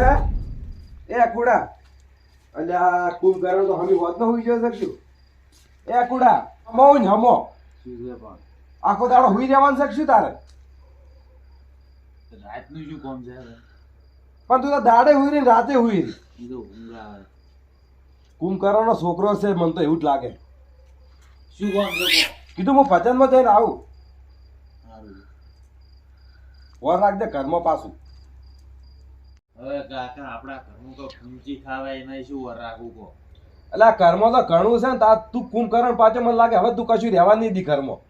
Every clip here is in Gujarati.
કુડા એ કુડા અલ્યા કુંભકરણ તો હમી હોત ન હોઈ જશે શકશું એ કુડા હમો ને હમો. આખો દાડો હોઈ રહેવાનું શકશું તારે? રાતનું શું કોમ છે પણ તું તો દાડે હુઈ રહી ને રાતે હુઈ રહી આવે. કુંભકરણનો છોકરો છે મને તો એવું જ લાગે. શું કોમ છે કીધું હું ભજનમાં જઈને આવું. ઓર રાખજે ઘરમાં પાછું. હવે કાકા આપણા ઘરનું તો ખુંચી ખાવાય એના શું વર રાખવું કહો? એટલે કર્મો તો ઘણું છે ને તા તું કુંભકરણ પાછો મને લાગે હવે તું કશું રહેવા નહીં દી કર્મો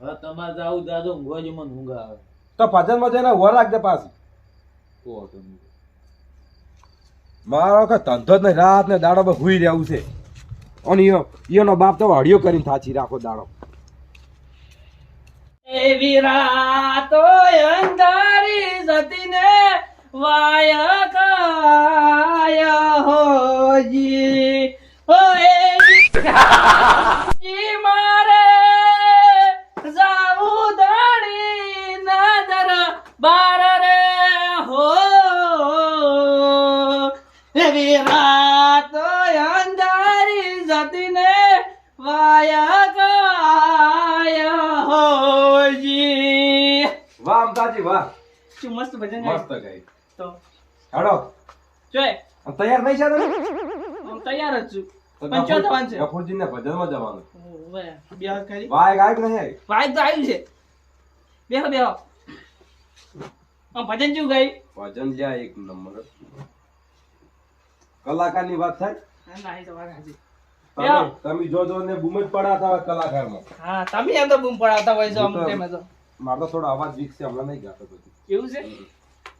હવે તમારે જાવું દાદો ઊંઘવા જ મને ઊંઘ આવે. તો ભજનમાં જઈને વર રાખજે પાછું. તમે. મારો કે ધંધો જ નહીં રાત ને દાડો પર હુઈ રહેવું છે. અને યો યોનો બાપ તો હળિયો કરીને થાચી રાખો દાડો. એવી રાતો અંધારી જતીને વાય કાય હોજી. ઓએ. જી મારે જાવું ધણી નજર બાર રે હો. એવી રાત અંધારી જતીને વાય કાય હોજી. વાહ અમતાજી વાહ. શું મસ્ત ભજન મસ્ત ગાય. તો હેડો જોય તૈયાર નહીં છે તમે? હું તૈયાર જ છું. પણ ચો છે ગફુરજીને ભજનમાં જવાનું. ઓવે, બે કરી વાય ગાય કે નહીં આવી? તો આવ્યું છે. બેહો બેહો. ભજન જેવું ગઈ ભજન જ્યાં એક નંબર. કલાકારની વાત થાય? ના એ તો વાત હાજી તમે તમે જો જો ને બૂમ જ પડાતા હોય કલાકારમાં. હા તમે એમ તો બૂમ પડાતા હોય છો મારો થોડો અવાજ વીક છે હમણાં નહીં ગાતો બધું. એવું છે?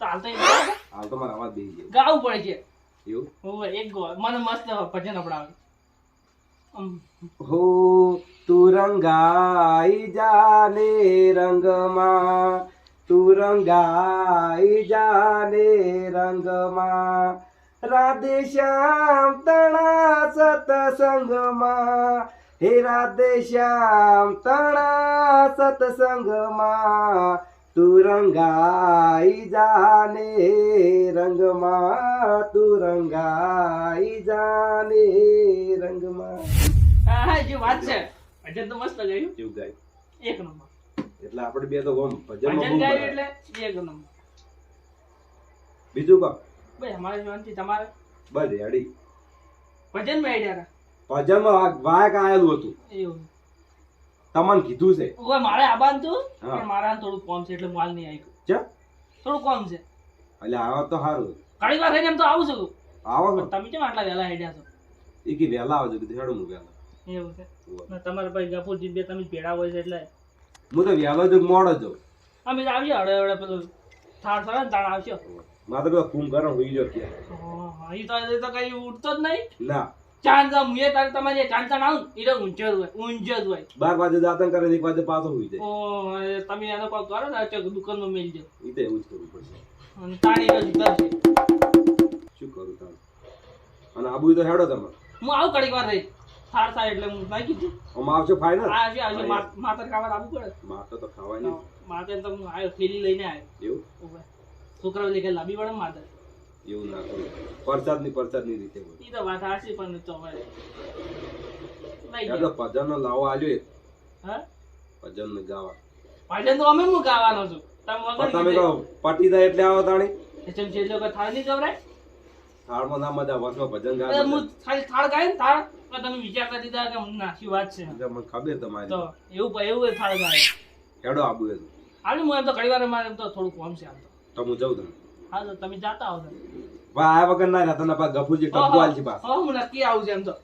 તો હાલ તો. હાલ તો મારો અવાજ બેસી ગયો. ગાવું પડે છે. એવું? ઓવે, એક ગો મને મસ્ત ભજન અપડાવે હો તું રંગાઈ જાને રંગમાં તું રંગાઈ જાને રંગમાં રાધે શ્યામ તણા સતસંગમાં હે રાધે શ્યામ તણા સતસંગમાં તું રંગાઈ જાને રંગમાં તું રંગાઈ જાને રંગમાં. હા હા જે વાત છે. ભજન તો મસ્ત ગાયું. એવું ગાય? એક નંબર. એટલે આપણે બે તો ગમ ભજન ગાયું એટલે એક નંબર. બીજું કહો. ભાઈ અમારે શાંતિ તમારે. બસ રેડી ભજનમાં આઈડિયા વાયક આયેલું હતું. એવું. તમને કીધું છે. ઓય મારે આબાન તું પણ મારા થોડું કોમ છે એટલે માલ નહીં આવી ચા? થોડું કોમ છે. એટલે આવો તો સારું ઘણી વાર એમ તો આવું છું. આવો છો? તમે કેમ આટલા વહેલા હેડ્યા છો? એ કે વહેલા આવજો કીધું હેડો હું વહેલા. એવું છે. ને તમારે ભાઈ ગફુરજી બે તમે ભેડા હોય છે એટલે. હું તો વહેલો જ મોડો જો અમે તો આવીએ હળે હળે પેલું થાળ થાળ ને તાણ આવશો. મારે તો કુમ કુંભકરણ હોઈ જો કે હા, એ તો કઈ ઉઠતો જ નહીં. ના. ચાંદ મુએ તારે તમારે ચાંદ ચાંદ આવું ને, ઈ ઊંચો જ હોય ઊંચો જ હોય બાર વાજે દાતન કરે એક વાજે પાછો હોય જાય. ઓ તમે એનો કોઈ કરો ને ચક દુકાનમાં મેલજો એ ઈતે એવું જ કરવું પડશે. અને તાણી તો કરશે શું કરું તારે? અને આબુ તો હેડો તમે. હું આવું કડીક વાર રહી થાર થાય એટલે હું નાખી દઉં આમાં આવશો ફાઈનલ આ આવશે આવશે મા- માતર ખાવા આવવું પડે. માતર તો ખાવાય નહીં. માતર તો હું આયો થેલી લઈને આયો એવું. છોકરાઓ લેકે લાંબી પડે ને માતર. એવું ના કરું. પ્રસાદની પ્રસાદની રીતે હોય. તો વાત પણ. તો ભજન નો લાવો આલ્યો હા? ભજન ને ગાવા. ભજન તો અમે હું ગાવાનો છું? તમે તો પટી દે એટલે આવો તાણી? એમ છે લોકો થાળ નહીં ગવરાય? થાળમાં ના મજા વચમાં ભજન ગાય ગાવા હું ખાલી થાળ ગાય ને થાળ? તમે કરી દીધા કે ના શું વાત છે. મને ખબર તમારી. તો એવું એવું થાળ ગાય. હેડો આબુ એ. હાલ હું એમ તો ઘણી વાર મારે એમ તો થોડું કોમ છે આમ તો. તો હું જાઉં તમે હા તો તમે જાતા છો. આ વગર ના રહેતા ના પા ગફુરજી ટપ્પુ આલજી પાસ. હું નક્કી આવું છે એમ તો.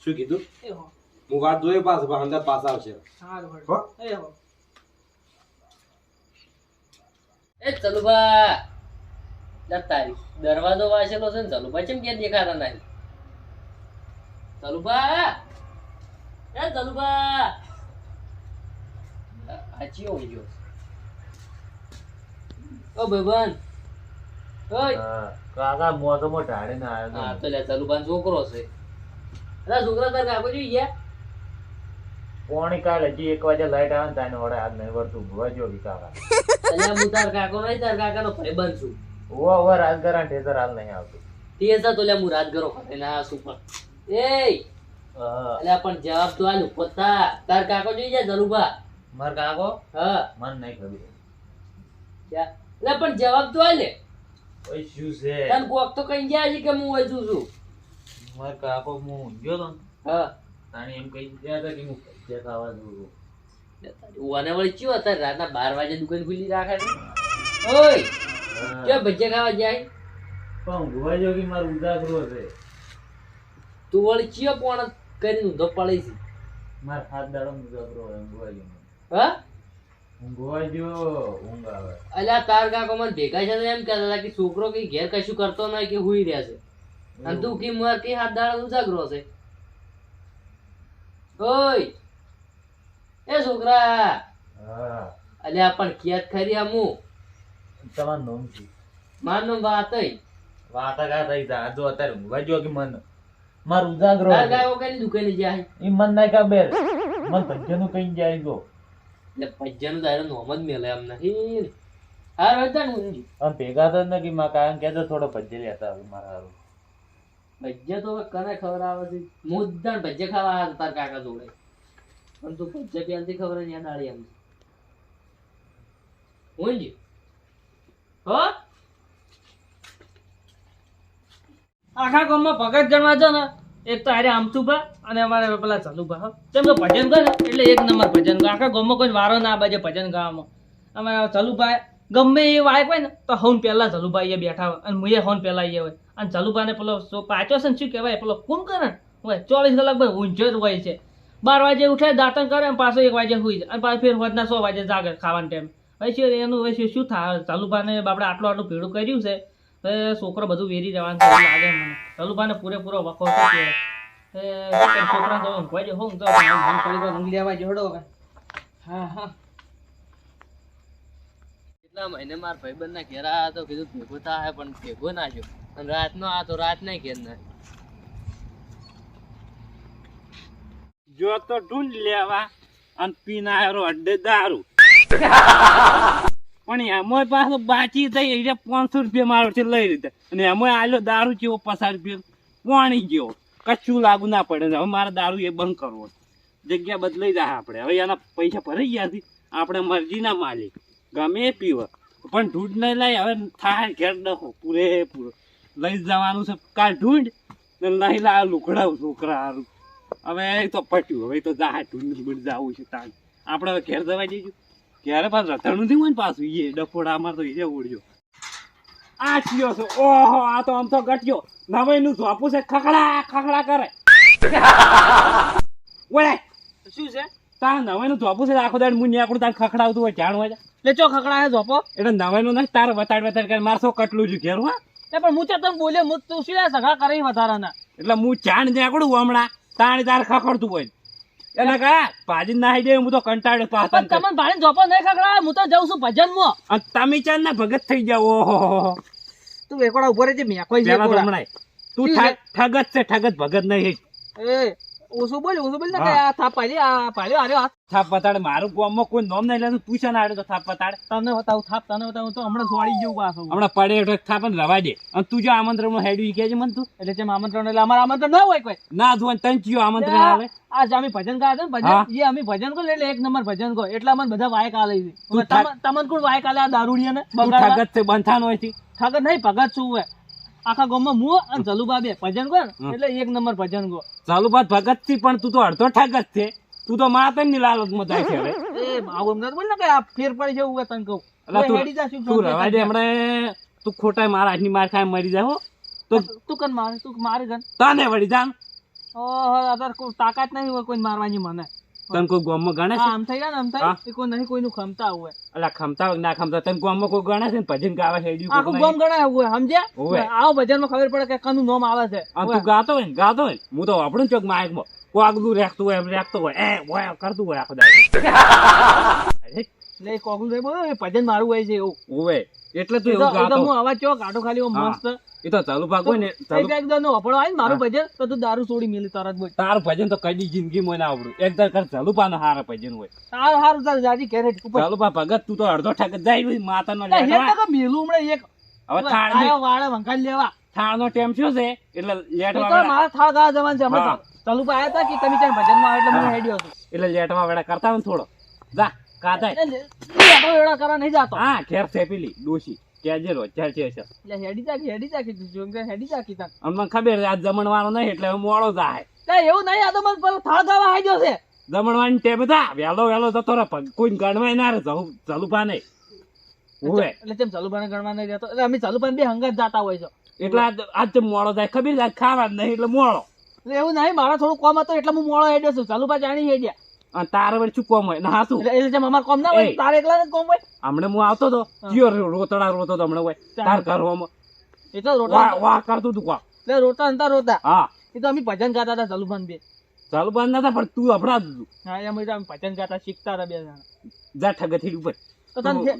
શું કીધું? એ હો. હું વાત જોઈએ પાસ પણ અંદર પાસ આવશે. સારું હો. એ હો. એ ચલુભા લા દરવાજો વાંચેલો છે ને ચલુભા ચેમ ક્યાં દેખાતા નહીં? ચલુભા એ ચલુભા. આ ચિયો ઉડ્યો ઓ ભાઈબંધ. ઓય. કાકા મોઢામાં ના આવ્યો હા તો લે ચલુભા છોકરો છે. અરે છોકરા તાર કાકો જોઈ ગયા? પોણી કાલે હજી એક વાગે લાઈટ આવે ને તાને વડે હાથ નહીં વળતું. ભૂવા જો કાકા અલ્યા હું તાર કાકો નહીં તાર કાકાનો ભાઈબંધ છું. ઓવા ઓવા રાજગરા ઠેસર હાલ નહીં આવતું. ઠેસર તો લે હું રાજગરો ખાતે ના શું પણ. એ. અલ્યા પણ જવાબ તો આલું પોતા. તાર કાકો જોઈ જાય જલુભા માર કાકો? હા. મન નહીં ખબર. જા. અલ્યા પણ જવાબ તો આલે. ઓય શું છે? તને કોક તો કઈ જાય છે કે હું વાંચું છું માર કાકો હું ઊંઘ્યો તો. હા. તાણી એમ કહી ગયા હતા કે હું જે ખાવા જઉં છું. વળી ચિયો અત્યારે રાતના બાર વાગે દુકાન ખુલી રાખે છે? ઓય કે ભજીયા ખાવા જાય? પણ ઊંઘવા જો કે મારો ઉદાસરો છે તું વળી ચિયો પણ કરીને ઊંધો પડે છે? માર હાથ દાડો ઉદાસરો હોય ઊંઘવા જો હા? અલ્યા તાર કાકો મને ભેગા છે એમ કહેતા હતા કે છોકરો કઈ ઘેર કશું કરતો નહીં કે હુઈ રહ્યા છે. અને તું કી માર કે હાથ દાડા ઉજાગરો છે. ઓય! એ છોકરા! અલ્યા પણ કિયાત ખરી આમું તમારું છે માર નોમ વાત હઈ વાત કા થઈ જા. જો અત્યારે ઊંઘવા જો કે મન? માર ઉજાગરો તાર. કાકો કઈ દુકાને જાય? ઈ મન નહીં ખબર. મન ભજીયાનું કઈ જાય જો એટલે પજ્જાનું તારે નોમ જ મેલે એમ નથી. હા હતા ને ઊંઘી. આમ ભેગા તો નથી માં કારણ કે થોડો ભજી લેતા હવે મારા હારું. ભજીયા તો કને ખબર આવે છે? મુદ્દાણ ભજીયા ખાવા હતા તાર કાકા જોડે. પણ તું ભજીયા પ્યાલથી ખબર નહીં ડાળી એમ ઊંઘી? હો? આખા ગામમાં ભગત ગણવા છે ને. એક તો આરે આમથુભા અને અમારે પેલા ચલુભા હો. તેમ તો ભજન કરે એટલે એક નંબર ભજન ગાય. આખા ગામમાં કોઈ વારો ના બાજે ભજન ગાવામાં. અમારે ચલુભાઈ ગમે એ વાયક હોય ને, તો હૌન પહેલા ચલુભા અહીંયા બેઠા હોય. અને મુએ હોન પહેલા એ હોય. અને ચલુભાને પેલો પાછો છે ને, શું કહેવાય, પેલો કુંભકરણ હોય, ચોવીસ કલાક ભાઈ ઊંઝો જ હોય છે. બાર વાગે ઉઠે, દાંતણ કરે અને પાછો એક વાગે સુઈ અને પાછું ફેર હોદના સો વાગે જાગે ખાવાનો ટાઈમ પછી એનું શું થાય ચલુભાને બાપડે આટલું આટલું ભેડું કર્યું છે. તો છોકરો બધું વેરી જવાનું છે લાગે મને. ચલુભાને પૂરેપૂરો વખો છે કે છોકરા તો ઊંઘવા જે હું તો કરી દો ઊંઘ લેવા જોડો હવે. હા હા. કેટલા મહિને મારા ભાઈબંધ ના ઘેર આવ્યા તો કીધું ભેગો થાય પણ ભેગો ના જો અને રાતનો આ તો રાત ના ઘેર ના જો તો ઢૂંઢ લેવા અને પીનારો અડ્ડે દારૂ. પણ એમાં પાછો બાચી થઈ એટલે પાંચસો રૂપિયા મારો છે લઈ લીધા. અને એમાં આલ્યો દારૂ જેવો પચાસ રૂપિયા પાણી ગયો કશું લાગુ ના પડે. હવે મારે દારૂ એ બંધ કરવો જગ્યા બદલાઈ જાય આપણે. હવે એના પૈસા ભરાઈ ગયા છે. આપણે મરજીના માલિક. ગમે પીવો. પણ ઢૂંઢ નહીં લઈ, હવે થાય ઘેર ડખો. પૂરેપૂરો લઈ જવાનું છે કાલ ઢૂંઢ, ને લઈ લા લુકડાવ છોકરા હવે તો પટ્યું. હવે તો જા ઢૂંઢ જવું છે તાણ. આપણે હવે ઘેર જવા જઈશું ઘેરે પાછું? રથડું થયું ને પાછું? એ ડફોડા અમારે તો એ ઉડ્યો. આ ચિયો છે. ઓહો આ તો આમ તો ગટ્યો. નવાઈ નું ઝોપું છે. ખખડા ખખડા કરે. ઓળે શું છે? તાર નવાઈ નું ઝોપું છે આખો દાડ મું ન્યાકડું તાર ખખડાવતું હોય જાણ હોય? લે ચો ખખડા જોપો એટલે નવાઈ નું નથી તાર વતાડ વતાડ કરે. મારસો કટલું છું ઘેર હા? પણ હું તો બોલે બોલ્યો હું તું શું સગા કરી વધારાના? એટલે હું જાણ ન્યાકડું હમણાં. તાણ તાર ખખડતું હોય. એને કા ભાજી નાહી દે હું તો કંટાળ્યો પણ પાછા. તમને ભાડે જોપો નહીં ખકડા હું તો જઉં છું ભજનમાં તમે ચાર ના ભગત થઈ જાવ ઓહો તું વેકોડા ઊભો રહેજે મેં કોઈ તું ઠગત છે? ઠગ ઠગ જ છે ઠગ જ ભગત નહીં એ ઓછું બોલ ઓછું બોલ ને કે. આ થાપ પાડી આ પાડ્યો આર્યો થાપ પતાડે મારું ગામમાં કોઈ નોમ નહીં લેતું છે ના આડે તો થાપ પતાડે. તને બતાવું થાપ તને બતાવું તો હમણાં સોડી જેવું પાછો. હમણાં પડે એટલે થાપ ને રવા દે. અને તું જો આમંત્રણમાં હેડ્યું કે છે મન તું. એટલે જેમ આમંત્રણ એટલે અમારા આમંત્રણ ના હોય કોઈ. ના જોવા તને કયું આમંત્રણ આવે? આજ અમે ભજન ગાયા હતા ને ભજન એ અમે ભજન કો એટલે એક નંબર ભજન કો એટલા મને બધા વાયક આલે છે. તું તમને કોણ વાયક આલે આ દારૂડિયાને? ને બગાડવા? ઠગ જ છે બંધાનો હોયથી ઠાકર નહીં ભગત શું હોય? આખા ગામમાં મુ અને જલુબા બે. ભજન ગો એટલે એક નંબર ભજન ગો. જલુબા ભગતથી પણ તું તો અડધો ઠગ જ છે. તું તો માતનની લાલચમાં જાય છે હવે. એ આવું એમ બોલ ને કે આ ફેર પડી જવું તન કહું. તું- હેડી જા, શું તું રવા દે હમણે તું ખોટા મારા હાથની માર ખાય મરી જાય હો. તો તું કન મારે તું માર કન તને વળી જાન ઓહો તાકાત નહીં હોય કોઈ મારવાની મને. તને કોઈ ગામમાં ગણે છે? આમ થઈ ગયા ને આમ થાય? કોઈ નહીં કોઈનું ખમતા હોય. અલા ખમતા ના ખમતા તને ગામમાં કોઈ ગણે છે ને? ભજન ગાવા હેડ્યું આખું કોઈ ગામ ગણે હોય સમજ્યા? હોવે. આવો ભજનમાં ખબર પડે કે કનું નામ આવે છે. આ તું ગાતો હોય ને ગાતો હોય હું તો આપણું ચોકમાં કોગલું આગલું રેખતું હોય એમ રેખતો હોય. એ હોય કરતું હોય આખો દાડો. એટલે બોલો એ ભજન મારું હોય છે એવું. હોવે એટલે તું એવું ગાતો. હું અવાજ ચો કાઢો ખાલી મસ્ત. એ તો ચાલુ ભાગ હોય ને ચાલુ એક એકદમ અપડો આવે મારું ભજન તો તું દારૂ છોડી મેલી તરત બોલ તારું ભજન તો કદી જિંદગી જિંદગીમાં ના આવડું. એક દર કર ચાલુ પાનો હારા ભજન હોય. સારું હારું તાર જાજી ઘેરે ઉપર. ચાલુ પા ભગત તું તો અડધો ઠાક જાય માતા નો એટલે હે તો મેલું હમણે એક. હવે થાળ ને વાળા વંકાઈ લેવા. થાળ નો ટેમ શું છે? એટલે લેટવા તો મારા થાળ ગા જવાનું છે હમણાં ચાલુ પા આયા તા કે તમે ત્યાં ભજનમાં આવે એટલે મને હેડ્યો એટલે લેટવા વેડા કરતા હોય થોડો. જા કાતા એટલે લેટો વેળા કરવા નહીં જાતો. હા ઘેર છે પેલી ડોશી. કેજે રોજ છે છે. એટલે હેડી જાકી હેડી જાકી તું જોઈને કે હેડી જાકી તાર. મને ખબર આ આજ જમણવાનો નહીં એટલે હું મોડો જાય એટલે એવું નહીં આ તો મને પેલો થવા આવી હાજ્યો છે. જમણવાની ટેમ હતા વેલો વેલો જતો રહે પગ કોઈ ગણવાય ના રે જવું ચલુપા નહીં. હોય એટલે તેમ ચલુપાને ગણવા નહીં રહેતો એટલે અમે ચલુપાને બે હંગાત જાતા હોય છે. એટલે આજ આજ તો મોડો જાય ખબર ખાવા નહીં એટલે મોડો. એટલે એવું નહીં મારા થોડું કોમ હતો એટલે હું મોડો હેડ્યો છું. ચલુપા જાણી હેડ્યા તારે વળી શું કોમ હોય? ના હાતું એટલે જેમ અમાર કોમ ના હોય તારે એકલા જ કોમ હોય. હમણે હું આવતો તો જીઓ રોતડા રોતો તો હમણે હોય. તાર ઘરમાં એ તો રોતા વાહ કરતો તું કોક એટલે રોતા નતા રોતા. હા. એ તો અમે ભજન ગાતા હતા ચલુપાન બે. ચાલુ ના નતા પણ તું અભડા દીધું હા એમ એટલે અમે ભજન ગાતા શીખતા હતા બે જણા. જા ઠગથી ઉપર. તો તને તું ફે-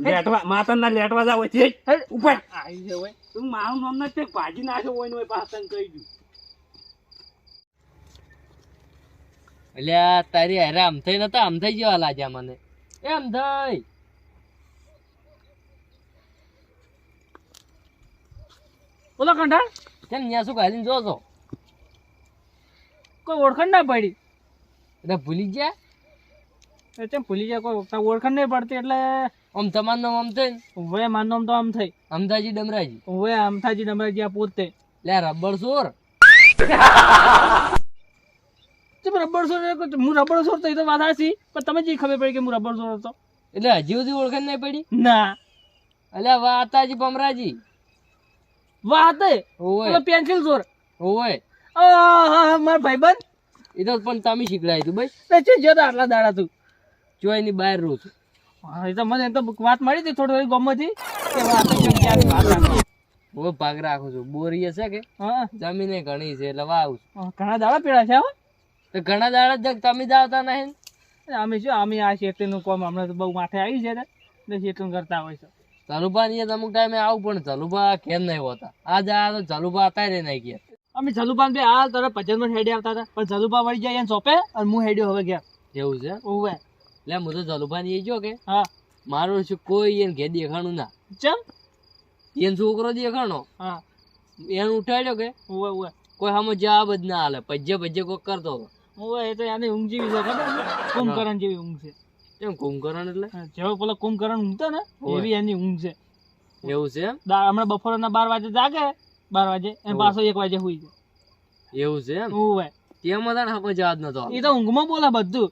ફે- લેટવા જાવ હેડ. ઉપર. આવી છે હોય. તું મારું નામ ના તે ભાજી નાખ્યો હોય ને પાસન કહી દઉં. એટલે તારી હારે આમ થઈ નતા આમ થઈ જેવા લાગ્યા મને. એમ થઈ. બોલો કંઠા કેમ ન્યા શું ખાલી જોજો કોઈ ઓળખાણ ના પડી. એટલે ભૂલી ગયા? એ કેમ ભૂલી જાય કોઈ વખત ઓળખાણ નહીં પડતી એટલે આમ તમારું નામ આમ થઈ વે મારું નામ તો આમ થઈ. અમથાજી ડમરાજી. હવે અમથાજી ડમરાજી આ પોતે. લે રબર સોર. તે રબર સોર હું રબર સોર તો એ તો હાચી. પણ તમે જે ખબર પડી કે હું રબર સોર હતો. એટલે હજી સુધી ઓળખાણ નહીં પડી? ના. એટલે વાતાજી પમરાજી વાત ઓય. પેન્સિલ સોર. ઓય. મારા ભાઈબંધ. એ તો પણ તમે શીખડાય તું ભાઈ તે છે જો આટલા દાડા તું. જોઈ ની બહાર રહું છું. એ તો મને તો વાત મળી હતી થોડી થોડી ગમમાંથી કે વાત ક્યાંની વાત રાખી. હું ભાગ રાખું છું. બોરી હશે કે? હા. જમીને ઘણી છે એટલે વાવ ઘણા દાડા પીડા છે હો. તો ઘણા દાડા જગ તમે જ આવતા નહીં અમે શું અમે આ શેતીનું કોમ હમણાં તો બહુ માથે આવી છે ને એટલે કરતા હોય છે. ઝલુભા ની અમુક ટાઈમે આવું પણ ઝલુભા કેમ નહીં હોતા. આજ આ તો હતા અત્યારે નહીં ગયા અમે ઝલુભા બે આ તરફ ભજનમાં હેડી આવતા હતા પણ ઝલુભા વળી જાય એને સોંપે અને હું હેડ્યો હવે ગયા એવું છે? ઓવે એટલે હું તો ઝલુભા ની જો કે. હા. મારું શું કોઈ એને ઘેર દેખાણું ના. ચમ? એને છોકરો દેખાણો? હા. એને ઉઠાડ્યો કે? ઓવે ઓવે કોઈ સામે જવાબ જ ના હાલે પજ્જે પજ્જે કોઈ કરતો હતો. એ તો ઊંઘ જેવી છે ખબર કુંભકરણ જેવી ઊંઘ છે. એમ કુંભકરણ એટલે? જેવો પેલો કુંભકરણ ઊંઘતો ને એવી એની ઊંઘ છે. એવું છે હમણાં બપોરના બાર વાગે જાગે બાર વાગે અને પાછો એક વાગે હુઈ જાય. એવું છે એમ? તેમાં તાણ હાકો જવાબ નતો એ તો ઊંઘમાં બોલે બધું.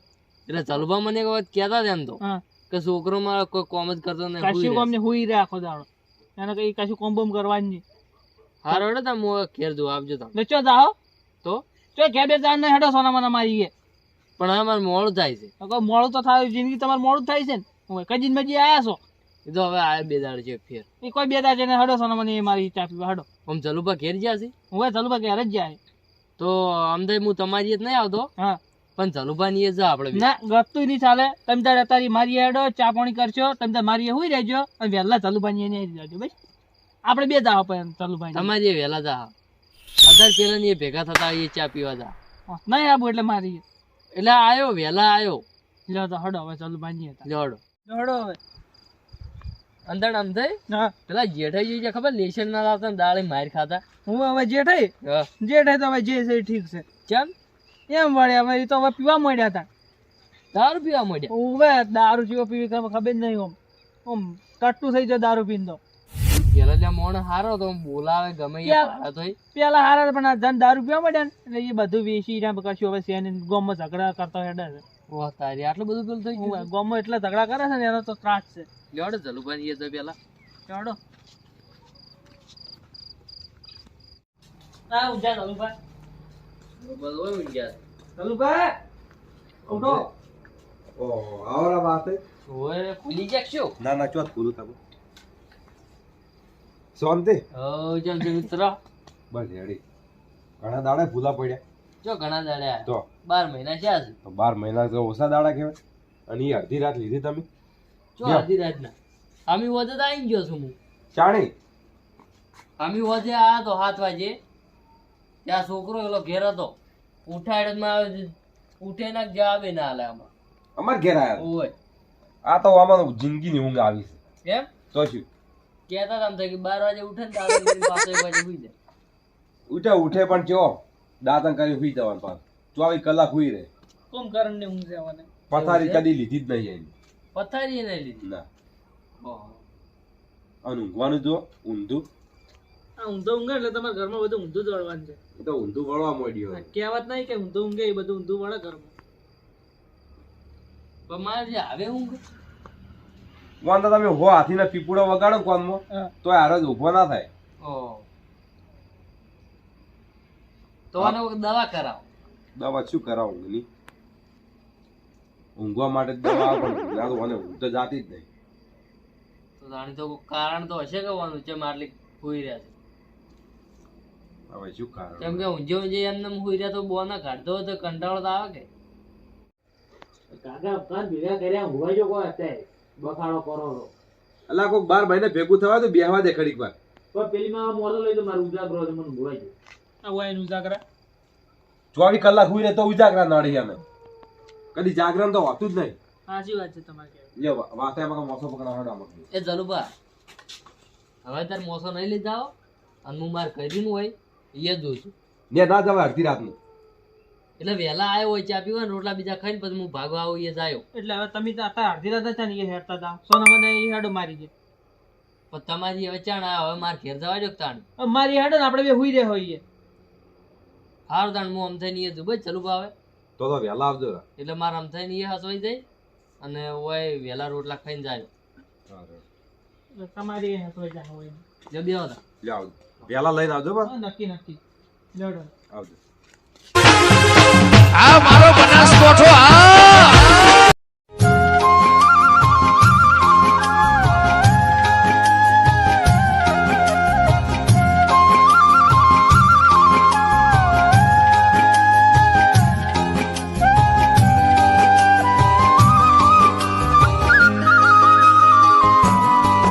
એટલે ચલુભા મને એક વખત કહેતા હતા એમ તો કે છોકરો મારો કોઈ કોમ જ કરતો નહીં કશું રહે. ને હુઈ રહે આખો દાડો. એને કઈ કશું કોમ બોમ કરવાની હારો એટલે તમે ઘેર જોઉં આપજો તમે. ચો જાઓ. તો? ચો ઘેર બે ચાર ને હેડો સોના મને મારી ગયે પણ હવે મારે મોડું થાય છે. તો મોડું તો થાય જિંદગી તમારે મોડું થાય છે ને. કઈ જિંદગી આયા છો? એ તો હવે આ બે દાડ છે ફેર. એ કોઈ બે દાજે ને હડો સોના મને એ મારી ચાપી હડો. આમ જલુભા ઘેર જ્યાં છે? હું જલુભા ઘેર જ જાય તો અમદાવાદ હું તમારી જ નહીં આવતો. હા. પણ જલુભાની ની જા આપણે ના ગતું નહીં ચાલે. તમે તારે તારી મારી હેડો ચા પાણી કરશો તમે તારે મારી હુઈ રહેજો અને વહેલા ચાલુ ભાઈ એને આવી જજો ભાઈ આપણે બે દાવ પણ ચાલુ તમારી એ વહેલા જા અત્યારે પેલા ને ભેગા થતા એ ચા પીવા હતા નહીં આવું એટલે મારી. એટલે આયો વહેલા આયો. લ્યો તો હડો હવે ચાલુ ભાઈ હતા હડો. હડો હવે. અંદર આમ થઈ પેલા જેઠાઈ છે ખબર? લેશન ના લાવતા ને દાળે માર ખાતા. હું હવે જેઠાઈ? જેઠાઈ તો હવે જે છે ઠીક છે. કેમ? એમ વળે હવે તો હવે પીવા મળ્યા હતા દારૂ પીવા મળ્યા હવે દારૂ જેવો પીવી ખબર જ નહીં ઓમ. ઓમ કટ્ટુ થઈ જાય દારૂ પીને તો. પેલા જ્યાં મોણ હારો તો બોલાવે ગમે તોય. પેલા હારા પણ આ ધન દારૂ પીવા મળ્યા એટલે એ બધું વેચી ને કશું હવે છે નહીં ઝઘડા કરતા હેડે છે. ઓહ તારી આટલું બધું પેલું થઈ ગયું ગોમમાં એટલા ઝઘડા કરે છે ને એનો તો ત્રાસ છે. લેવડે જલુભાઈ એ તો પેલા. ચાલો હા ઉજા ચાલુભાઈ બધું હોય ગયા ઉઠો. ઓહો આવરા વાત ઓય ખુલી જાય ના ના ચોથ ખુલું તમે શાંતિ જેમ કે મિત્ર. બસ હેડી ઘણા દાડા ભૂલા પડ્યા. જો ઘણા દાડા. તો? બાર મહિના છે. આજ તો બાર મહિના તો ઓછા દાડા કહેવાય. અને એ અડધી રાત લીધી તમે? જો અડધી રાત ના આમી વધે તો આવી ગયો છું હું. ચાણી. આમી વધે આ તો સાત વાગે. ત્યાં છોકરો એલો ઘેર હતો. ઉઠાડમાં આવે ઉઠે ના જવાબે ના આલે આમાં. અમાર ઘેર આવ્યા ઓય. આ તો આમાં જિંદગીની ઊંઘ આવી છે. એમ? તો શું? કહેતા તમ કે 12 વાગે ઉઠે ને દાદા પાસે પાછો એક વાગે સુઈ જાય. ઉઠે ઉઠે પણ જો દાંતણ કરી હુઈ જવાનું પાછું ચોવીસ કલાક હુઈ રહે. કુંભકરણ ને ઊંઘ જવાને? પથારી કદી લીધી જ નહીં એની. પથારી નહીં લીધી. ના. અને ઊંઘવાનું જો ઊંધું. આ ઊંધો ઊંઘે એટલે તમારા ઘરમાં બધું ઊંધું જ વળવાનું છે. તો ઊંધું વળવા માંડ્યું કહેવત નહીં કે ઊંધું ઊંઘે એ બધું ઊંધું વળે ઘરમાં. પણ મારે હવે ઊંઘ? વાંધો તમે હો હાથીના પીપુડો વગાડો કોનમાં તો હારો જ ઊભો ના થાય. તો આને દવા કરાવો. દવા શું કરાવું ઊંઘની ઊંઘવા માટે દવા આવે પણ ના તો મને ઊંઘ તો જાતી જ નહીં. તો જાણી તો કારણ તો હશે કહેવાનું છે આટલી હોઈ રહ્યા છે? હવે શું કારણ? કેમ કે ઊંઝે ઊંઝે એમને હોઈ રહ્યા તો બો ના કાઢતો તો કંટાળો તો આવે કે? કાકા કાન ભેગા કર્યા ઊંઘવા જો કોઈ અત્યારે? બખાડો કરો છો. અલા કોઈક બાર ભાઈને ભેગું થવા તો બેહવા દે ખડીક વાર. પણ પેલી માં મોડો લઈ તો મારું ઉજાગરો છે મને ભૂલાઈ ગયો. આ હોય એનું ઉજાગરા. ચોવીસ કલાક હુઈ રહે તો ઉજાગરા નડી અમે. કદી જાગરણ તો હોતું જ નહીં. સાચી વાત છે તમારે લે વાતે એમાં મોસો પકડા હડા મત એ જલુબા હવે તાર મોસો નહીં લીધા હો અને હું માર કર્યું હોય એ જોઉં છું. ને ના જવાય અડધી રાતનું. એટલે વહેલા આવ્યો હોય ચા પીવા રોટલા બીજા ખાઈને પછી હું ભાગવા આવું એ જાયો એટલે હવે તમે અત્યારે અડધી રાત ચા ને હેરતા હતા. સોના મને એ હેડો મારી દે પણ તમારી હવે ચાણ હવે માર ઘેર જવા જો તાણ? મારી હેડો ને આપણે બે હુઈ રહ્યા હોઈએ. હારું તાણ હું આમ થઈને એ ભાઈ ચલું ભાવે. તો તો વહેલા આવજો એટલે મારે આમ થઈને એ હસવાઈ જાય અને ઓય વહેલા રોટલા ખાઈને જાય. એટલે તમારી એ હેસવાઈ જાય હોય. જો બે હતા લે આવજો. વહેલા લઈને આવજો બસ નક્કી નક્કી. લેવડો આવજો. આ મારો બનાસકોઠો આ